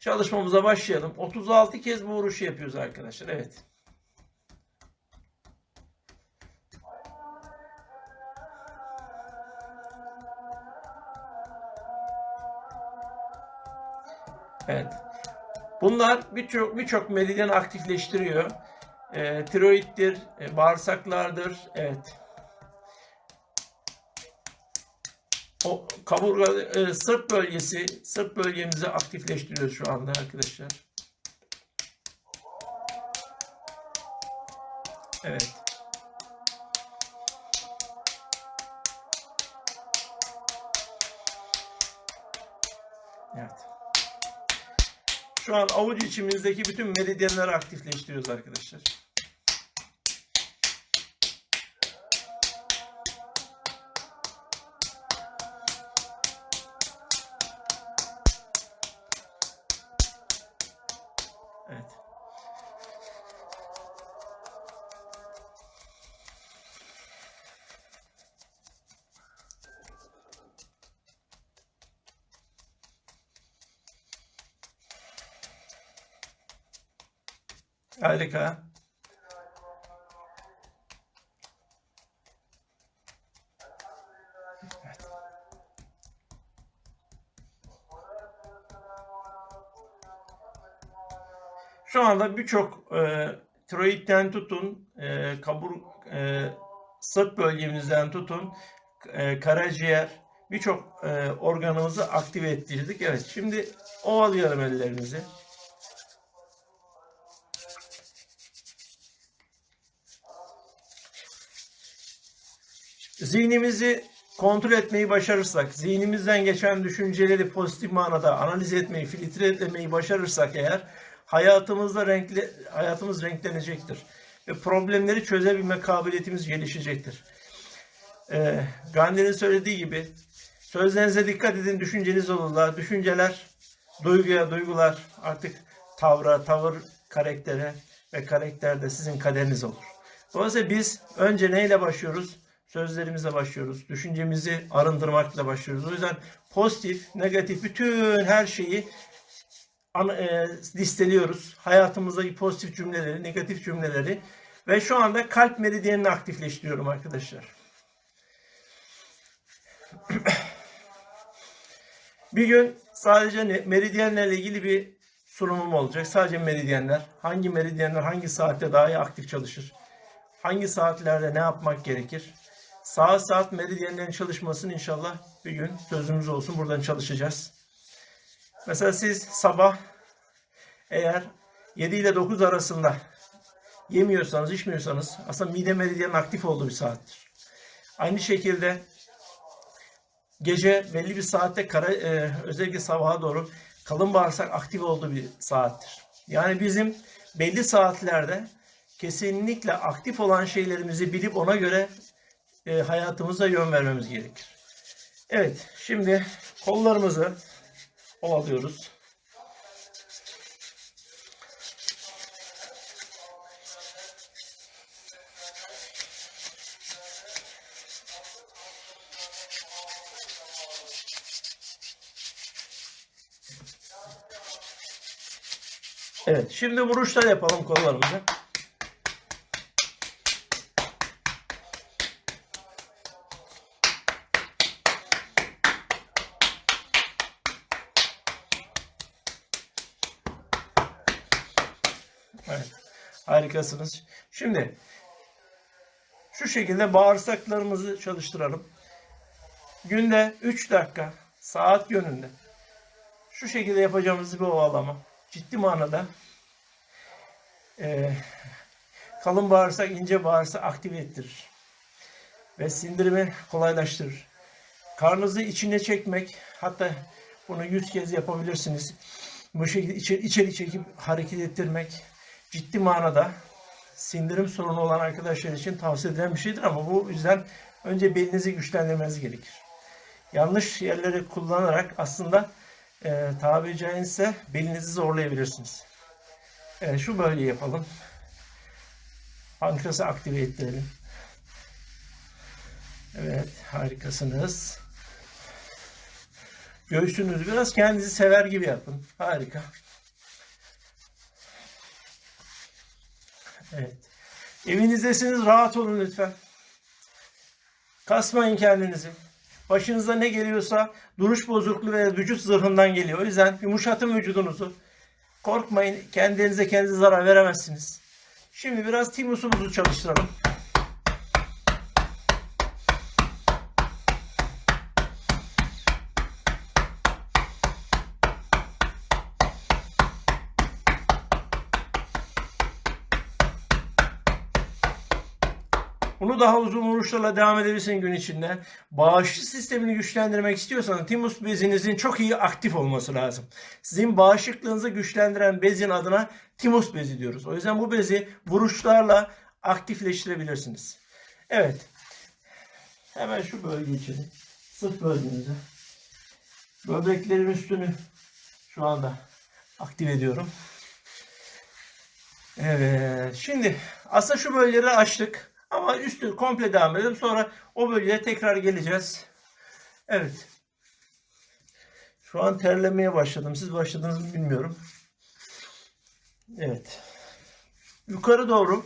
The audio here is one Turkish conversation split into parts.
çalışmamıza başlayalım. 36 kez bu vuruşu yapıyoruz arkadaşlar. Evet. Evet. Bunlar birçok birçok meridyen aktifleştiriyor. E, tiroiddir, e, bağırsaklardır. Evet. O kaburga e, sırt bölgesi, sırt bölgemizi aktifleştiriyoruz şu anda arkadaşlar. Evet. Evet. Şu an avuç içimizdeki bütün meridyenleri aktifleştiriyoruz arkadaşlar. Harika. Şu anda birçok e, tiroidden tutun, e, kabur, e, sırt bölgemizden tutun, e, karaciğer, birçok e, organımızı aktive ettirdik. Evet, şimdi ovalayalım ellerimizi. Zihnimizi kontrol etmeyi başarırsak, zihnimizden geçen düşünceleri pozitif manada analiz etmeyi, filtrelemeyi başarırsak eğer hayatımızda renkli hayatımız renklenecektir ve problemleri çözebilme kabiliyetimiz gelişecektir. Ee, Gandhi'nin söylediği gibi sözlerinize dikkat edin, düşünceniz olurlar. Düşünceler duyguya, duygular artık tavra, tavır karaktere ve karakter de sizin kaderiniz olur. Dolayısıyla biz önce neyle başlıyoruz? Sözlerimize başlıyoruz. Düşüncemizi arındırmakla başlıyoruz. O yüzden pozitif, negatif bütün her şeyi e, listeliyoruz. Hayatımızdaki pozitif cümleleri, negatif cümleleri ve şu anda kalp meridyenini aktifleştiriyorum arkadaşlar. Bir gün sadece meridyenlerle ilgili bir sunumum olacak. Sadece meridyenler. Hangi meridyenler hangi saatte daha iyi aktif çalışır? Hangi saatlerde ne yapmak gerekir? Saat saat meridyenlerin çalışmasını inşallah bir gün sözümüz olsun. Buradan çalışacağız. Mesela siz sabah eğer 7 ile 9 arasında yemiyorsanız, içmiyorsanız aslında mide meridyenin aktif olduğu bir saattir. Aynı şekilde gece belli bir saatte kara, e, özellikle sabaha doğru kalın bağırsak aktif olduğu bir saattir. Yani bizim belli saatlerde kesinlikle aktif olan şeylerimizi bilip ona göre e, hayatımıza yön vermemiz gerekir. Evet, şimdi kollarımızı ovalıyoruz. Evet, şimdi vuruşlar yapalım kollarımızı. Harikasınız. Şimdi şu şekilde bağırsaklarımızı çalıştıralım. Günde 3 dakika saat yönünde şu şekilde yapacağımız bir ovalama ciddi manada e, kalın bağırsak ince bağırsak aktive ettirir ve sindirimi kolaylaştırır. Karnınızı içine çekmek hatta bunu 100 kez yapabilirsiniz. Bu şekilde içeri, içeri çekip hareket ettirmek ciddi manada sindirim sorunu olan arkadaşlar için tavsiye edilen bir şeydir ama bu yüzden önce belinizi güçlendirmeniz gerekir. Yanlış yerleri kullanarak aslında e, tabiri caizse belinizi zorlayabilirsiniz. Evet, şu bölgeyi yapalım. Pankreası aktive ettirelim. Evet, harikasınız. Göğsünüzü biraz kendinizi sever gibi yapın. Harika. Evet. Evinizdesiniz rahat olun lütfen. Kasmayın kendinizi. Başınıza ne geliyorsa duruş bozukluğu ve vücut zırhından geliyor. O yüzden yumuşatın vücudunuzu. Korkmayın. Kendinize kendinize zarar veremezsiniz. Şimdi biraz timusumuzu çalıştıralım. Bunu daha uzun vuruşlarla devam edebilirsin gün içinde. Bağışıklık sistemini güçlendirmek istiyorsanız timus bezinizin çok iyi aktif olması lazım. Sizin bağışıklığınızı güçlendiren bezin adına timus bezi diyoruz. O yüzden bu bezi vuruşlarla aktifleştirebilirsiniz. Evet. Hemen şu bölge için. Sırt bölgenize. Böbreklerin üstünü şu anda aktif ediyorum. Evet. Şimdi aslında şu bölgeleri açtık. Ama üstü komple devam edelim. Sonra o bölgeye tekrar geleceğiz. Evet. Şu an terlemeye başladım. Siz başladınız mı bilmiyorum. Evet. Yukarı doğru.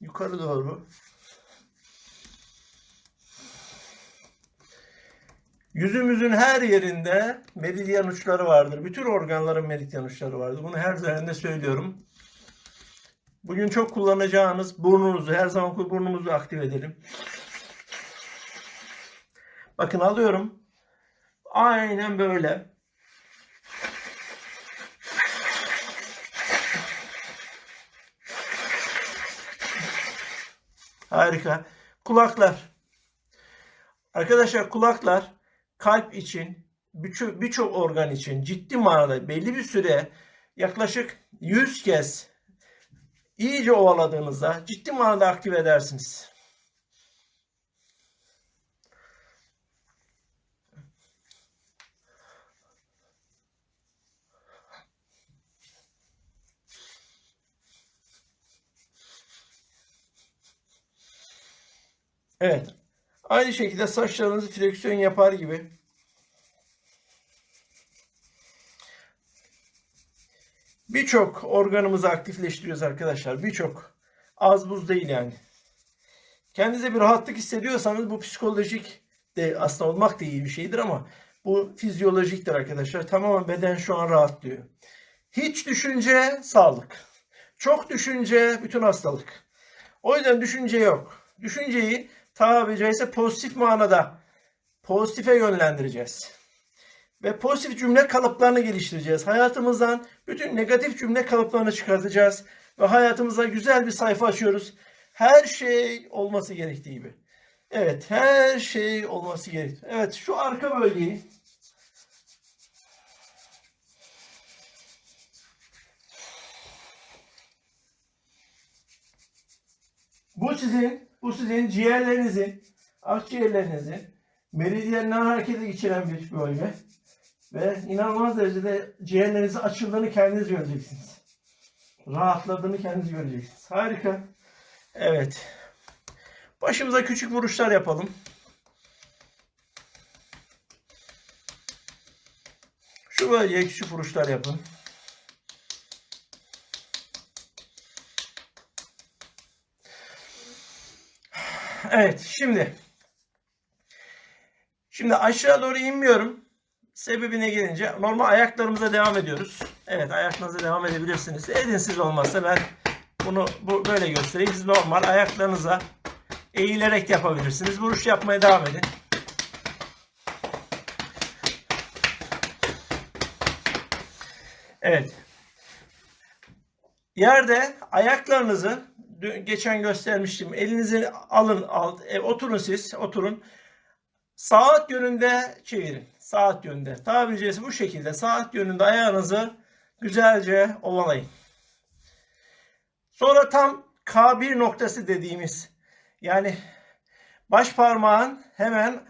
Yukarı doğru. Yüzümüzün her yerinde meridyen uçları vardır. Bütün organların meridyen uçları vardır. Bunu her üzerinde söylüyorum. Bugün çok kullanacağınız burnunuzu, her zaman burnumuzu aktif edelim. Bakın alıyorum. Aynen böyle. Harika. Kulaklar. Arkadaşlar kulaklar kalp için, birçok organ için ciddi manada belli bir süre yaklaşık 100 kez iyice ovaladığınızda ciddi manada aktif edersiniz. Evet. Aynı şekilde saçlarınızı fleksiyon yapar gibi Birçok organımızı aktifleştiriyoruz arkadaşlar. Birçok. Az buz değil yani. Kendinize bir rahatlık hissediyorsanız bu psikolojik de aslında olmak da iyi bir şeydir ama bu fizyolojiktir arkadaşlar. Tamamen beden şu an rahatlıyor. Hiç düşünce sağlık. Çok düşünce bütün hastalık. O yüzden düşünce yok. Düşünceyi tabiri caizse pozitif manada pozitife yönlendireceğiz ve pozitif cümle kalıplarını geliştireceğiz. Hayatımızdan bütün negatif cümle kalıplarını çıkartacağız ve hayatımıza güzel bir sayfa açıyoruz. Her şey olması gerektiği gibi. Evet, her şey olması gerektiği. Evet, şu arka bölgeyi Bu sizin, bu sizin ciğerlerinizin, akciğerlerinizin meridyenler harekete geçiren bir bölge. Ve inanılmaz derecede ciğerlerinizin açıldığını kendiniz göreceksiniz. Rahatladığını kendiniz göreceksiniz. Harika. Evet. Başımıza küçük vuruşlar yapalım. Şu bölgeye küçük vuruşlar yapın. Evet, şimdi şimdi aşağı doğru inmiyorum. Sebebine gelince normal ayaklarımıza devam ediyoruz. Evet ayaklarınıza devam edebilirsiniz. Edinsiz olmazsa ben bunu bu, böyle göstereyim. Siz normal ayaklarınıza eğilerek yapabilirsiniz. Vuruş yapmaya devam edin. Evet. Yerde ayaklarınızı geçen göstermiştim. Elinizi alın, alt, e, oturun siz, oturun. Saat yönünde çevirin. Saat yönünde. Tabiri caizse bu şekilde saat yönünde ayağınızı güzelce ovalayın. Sonra tam K1 noktası dediğimiz yani baş parmağın hemen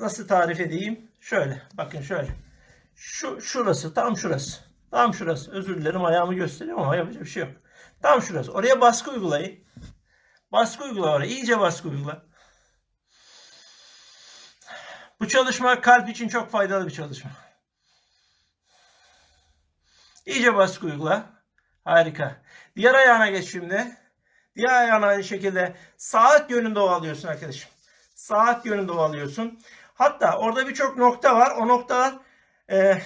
nasıl tarif edeyim? Şöyle bakın şöyle. Şu şurası tam şurası. Tam şurası. Özür dilerim ayağımı gösteriyorum ama yapacak bir şey yok. Tam şurası. Oraya baskı uygulayın. Baskı uygula oraya. İyice baskı uygula. Bu çalışma kalp için çok faydalı bir çalışma. İyice baskı uygula. Harika. Diğer ayağına geç şimdi. Diğer ayağına aynı şekilde saat yönünde ovalıyorsun arkadaşım. Saat yönünde ovalıyorsun. Hatta orada birçok nokta var. O noktalar e,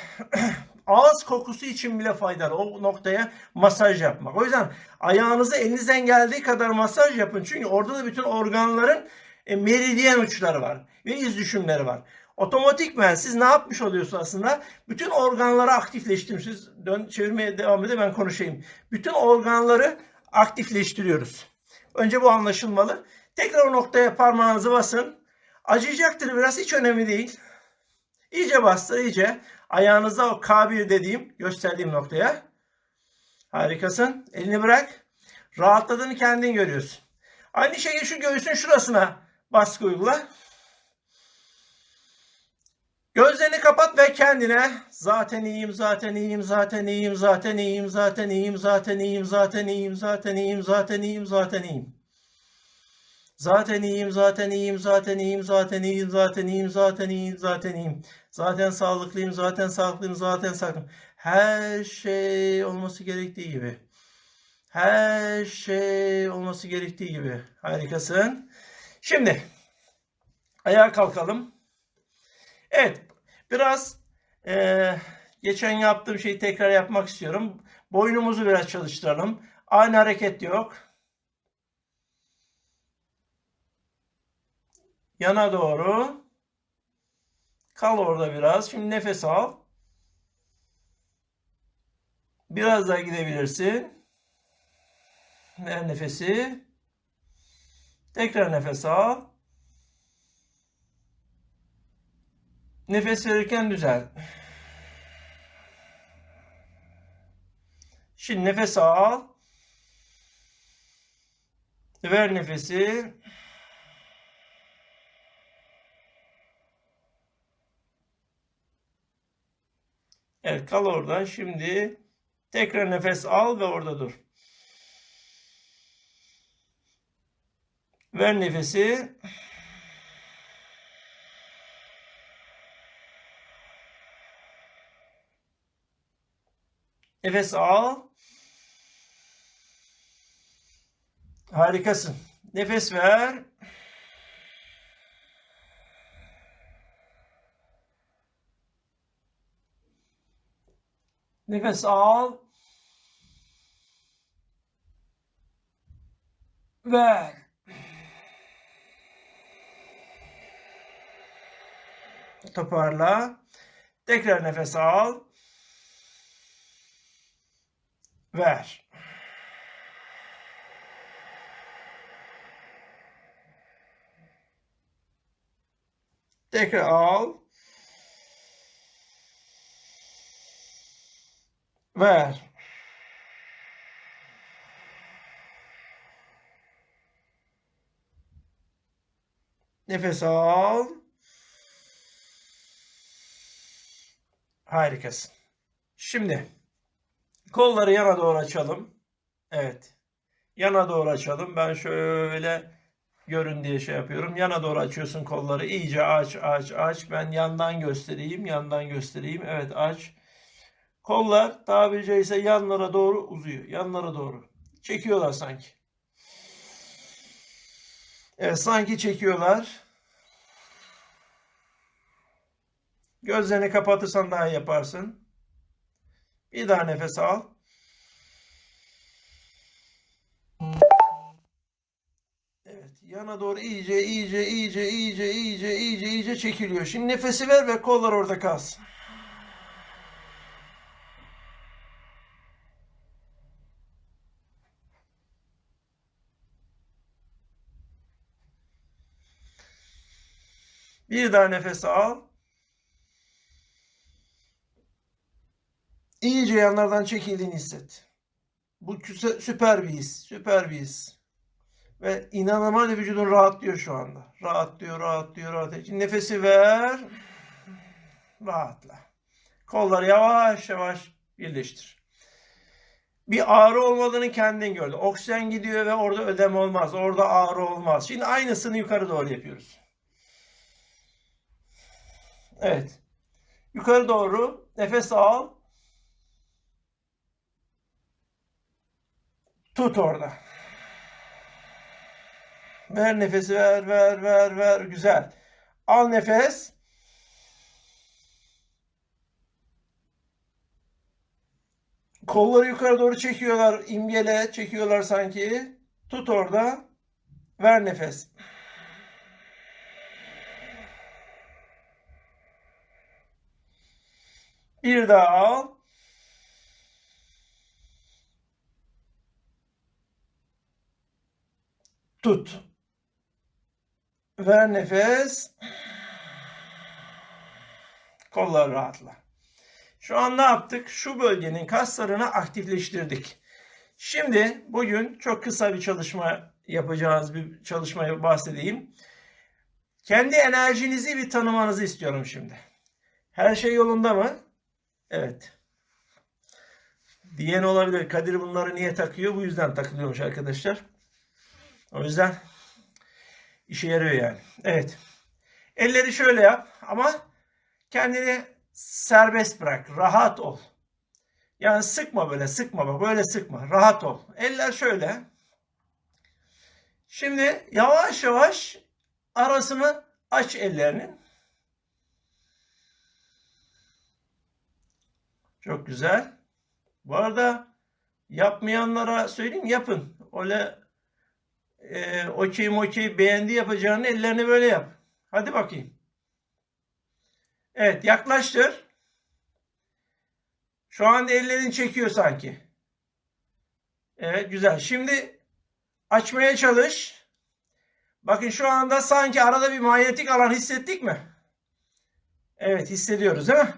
ağız kokusu için bile faydalı. O noktaya masaj yapmak. O yüzden ayağınızı elinizden geldiği kadar masaj yapın. Çünkü orada da bütün organların e, meridyen uçları var. Ve iz düşümleri var. Otomatikmen siz ne yapmış oluyorsunuz aslında? Bütün organları aktifleştirmişsiniz. Dön çevirmeye devam edin ben konuşayım. Bütün organları aktifleştiriyoruz. Önce bu anlaşılmalı. Tekrar o noktaya parmağınızı basın. Acıyacaktır biraz hiç önemli değil. İyice bastır iyice. Ayağınızda o K1 dediğim gösterdiğim noktaya. Harikasın. Elini bırak. Rahatladığını kendin görüyorsun. Aynı şekilde şu göğsün şurasına baskı uygula. Gözlerini kapat ve kendine zaten iyiyim, zaten iyiyim, zaten iyiyim, zaten iyiyim, zaten iyiyim, zaten iyiyim, zaten iyiyim, zaten iyiyim, zaten iyiyim, zaten iyiyim. Zaten iyiyim, zaten iyiyim, zaten iyiyim, zaten iyiyim, zaten iyiyim, zaten iyiyim, zaten iyiyim. Zaten sağlıklıyım, zaten sağlıklıyım, zaten sağlıklıyım. Her şey olması gerektiği gibi. Her şey olması gerektiği gibi. Harikasın. Şimdi ayağa kalkalım. Evet, biraz eee, geçen yaptığım şeyi tekrar yapmak istiyorum. Boynumuzu biraz çalıştıralım. Aynı hareket yok. Yana doğru. Kal orada biraz. Şimdi nefes al. Biraz daha gidebilirsin. Ver nefesi. Tekrar nefes al. Nefes verirken düzel. Şimdi nefes al. Ver nefesi. Evet kal orada. Şimdi tekrar nefes al ve orada dur. Ver nefesi. Nefes al. Harikasın. Nefes ver. Nefes al. Ver. Toparla. Tekrar nefes al. Ver. Tekrar al. Ver. Nefes al. Harikasın. Şimdi kolları yana doğru açalım. Evet. Yana doğru açalım. Ben şöyle görün diye şey yapıyorum. Yana doğru açıyorsun kolları. İyice aç, aç, aç. Ben yandan göstereyim, yandan göstereyim. Evet, aç. Kollar tabiri caizse yanlara doğru uzuyor. Yanlara doğru. Çekiyorlar sanki. Evet sanki çekiyorlar. Gözlerini kapatırsan daha yaparsın. Bir daha nefes al. Evet yana doğru iyice iyice iyice iyice iyice iyice iyice çekiliyor. Şimdi nefesi ver ve kollar orada kalsın. Bir daha nefes al. İyice yanlardan çekildiğini hisset. Bu süper bir his. Süper bir his. Ve inanılmaz vücudun rahatlıyor şu anda. Rahatlıyor, rahatlıyor, rahatlıyor. Şimdi nefesi ver. Rahatla. Kolları yavaş yavaş birleştir. Bir ağrı olmadığını kendin gördün. Oksijen gidiyor ve orada ödem olmaz. Orada ağrı olmaz. Şimdi aynısını yukarı doğru yapıyoruz. Evet. Yukarı doğru nefes al. Tut orada. Ver nefesi ver ver ver ver güzel. Al nefes. Kolları yukarı doğru çekiyorlar. imgele çekiyorlar sanki. Tut orada. Ver nefes. Bir daha al. Tut. Ver nefes. Kollar rahatla. Şu an ne yaptık? Şu bölgenin kaslarını aktifleştirdik. Şimdi bugün çok kısa bir çalışma yapacağız. Bir çalışmayı bahsedeyim. Kendi enerjinizi bir tanımanızı istiyorum şimdi. Her şey yolunda mı? Evet. Diyen olabilir. Kadir bunları niye takıyor? Bu yüzden takılıyormuş arkadaşlar. O yüzden işe yarıyor yani. Evet. Elleri şöyle yap ama kendini serbest bırak. Rahat ol. Yani sıkma böyle sıkma böyle sıkma. Rahat ol. Eller şöyle. Şimdi yavaş yavaş arasını aç ellerinin. Çok güzel. Bu arada yapmayanlara söyleyeyim yapın. Öyle e, okey mokey beğendi yapacağını ellerini böyle yap. Hadi bakayım. Evet yaklaştır. Şu anda ellerin çekiyor sanki. Evet güzel. Şimdi açmaya çalış. Bakın şu anda sanki arada bir manyetik alan hissettik mi? Evet hissediyoruz değil mi?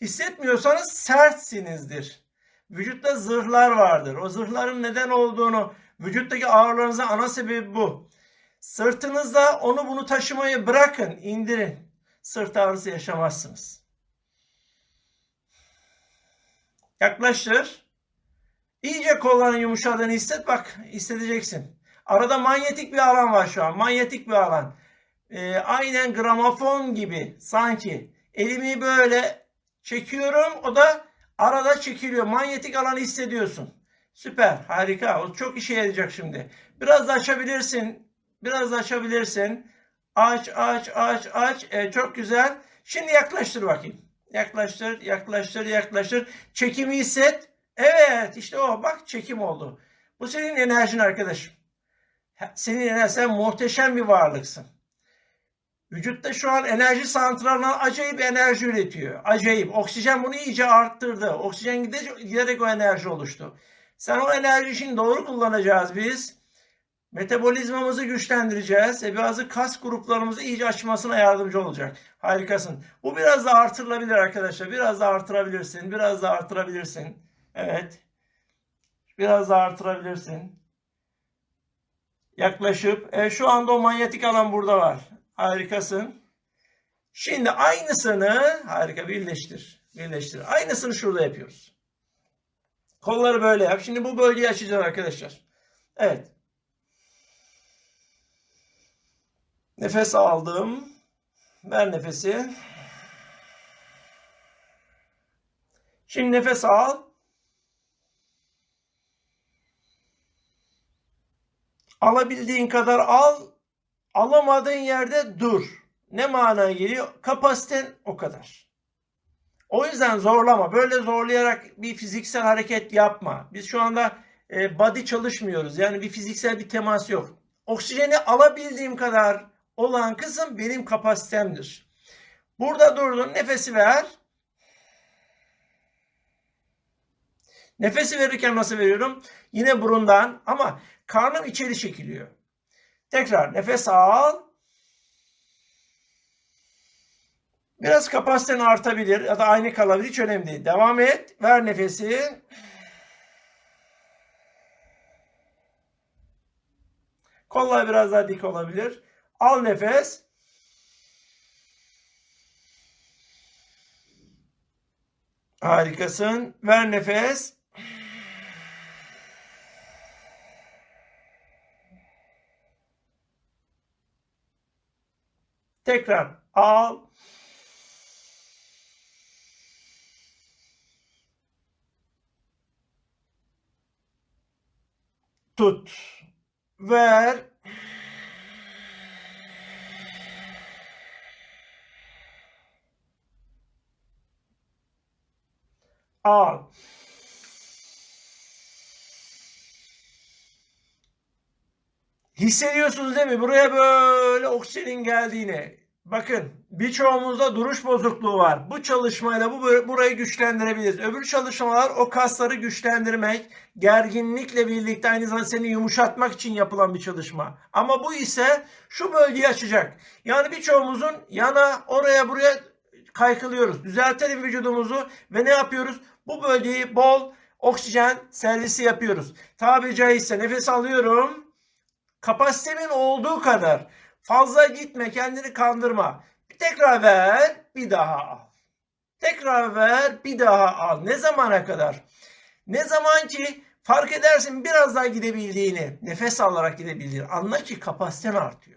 Hissetmiyorsanız sertsinizdir. Vücutta zırhlar vardır. O zırhların neden olduğunu, vücuttaki ağrılarınızın ana sebebi bu. Sırtınızda onu bunu taşımayı bırakın, indirin. Sırt ağrısı yaşamazsınız. Yaklaştır. İyice kolların yumuşadığını hisset. Bak hissedeceksin. Arada manyetik bir alan var şu an. Manyetik bir alan. Ee, aynen gramofon gibi sanki. Elimi böyle çekiyorum. O da arada çekiliyor. Manyetik alanı hissediyorsun. Süper. Harika. O çok işe yarayacak şimdi. Biraz da açabilirsin. Biraz da açabilirsin. Aç, aç, aç, aç. Ee, çok güzel. Şimdi yaklaştır bakayım. Yaklaştır, yaklaştır, yaklaştır. Çekimi hisset. Evet, işte o. Bak çekim oldu. Bu senin enerjin arkadaşım. Senin enerjin, muhteşem bir varlıksın. Vücutta şu an enerji santralından acayip enerji üretiyor. Acayip. Oksijen bunu iyice arttırdı. Oksijen giderek o enerji oluştu. Sen o enerji için doğru kullanacağız biz. Metabolizmamızı güçlendireceğiz ve bazı kas gruplarımızı iyice açmasına yardımcı olacak. Harikasın. Bu biraz da artırılabilir arkadaşlar. Biraz da artırabilirsin. Biraz da artırabilirsin. Evet. Biraz da artırabilirsin. Yaklaşıp. E, şu anda o manyetik alan burada var. Harikasın. Şimdi aynısını harika birleştir. Birleştir. Aynısını şurada yapıyoruz. Kolları böyle yap. Şimdi bu bölgeyi açacağız arkadaşlar. Evet. Nefes aldım. Ver nefesi. Şimdi nefes al. Alabildiğin kadar al. Alamadığın yerde dur. Ne manaya geliyor? Kapasiten o kadar. O yüzden zorlama. Böyle zorlayarak bir fiziksel hareket yapma. Biz şu anda e, body çalışmıyoruz. Yani bir fiziksel bir temas yok. Oksijeni alabildiğim kadar olan kısım benim kapasitemdir. Burada durdun. Nefesi ver. Nefesi verirken nasıl veriyorum? Yine burundan ama karnım içeri çekiliyor. Tekrar nefes al. Biraz kapasiten artabilir ya da aynı kalabilir. Hiç önemli değil. Devam et. Ver nefesi. Kollar biraz daha dik olabilir. Al nefes. Harikasın. Ver nefes. Tekrar al. Tut. Ver. Al. Hissediyorsunuz değil mi? Buraya böyle oksijenin geldiğini. Bakın birçoğumuzda duruş bozukluğu var. Bu çalışmayla bu burayı güçlendirebiliriz. Öbür çalışmalar o kasları güçlendirmek, gerginlikle birlikte aynı zamanda seni yumuşatmak için yapılan bir çalışma. Ama bu ise şu bölgeyi açacak. Yani birçoğumuzun yana oraya buraya kaykılıyoruz. Düzeltelim vücudumuzu ve ne yapıyoruz? Bu bölgeyi bol oksijen servisi yapıyoruz. Tabiri caizse nefes alıyorum. Kapasitemin olduğu kadar fazla gitme kendini kandırma. Tekrar ver bir daha al. Tekrar ver bir daha al. Ne zamana kadar? Ne zaman ki fark edersin biraz daha gidebildiğini, nefes alarak gidebildiğini anla ki kapasiten artıyor.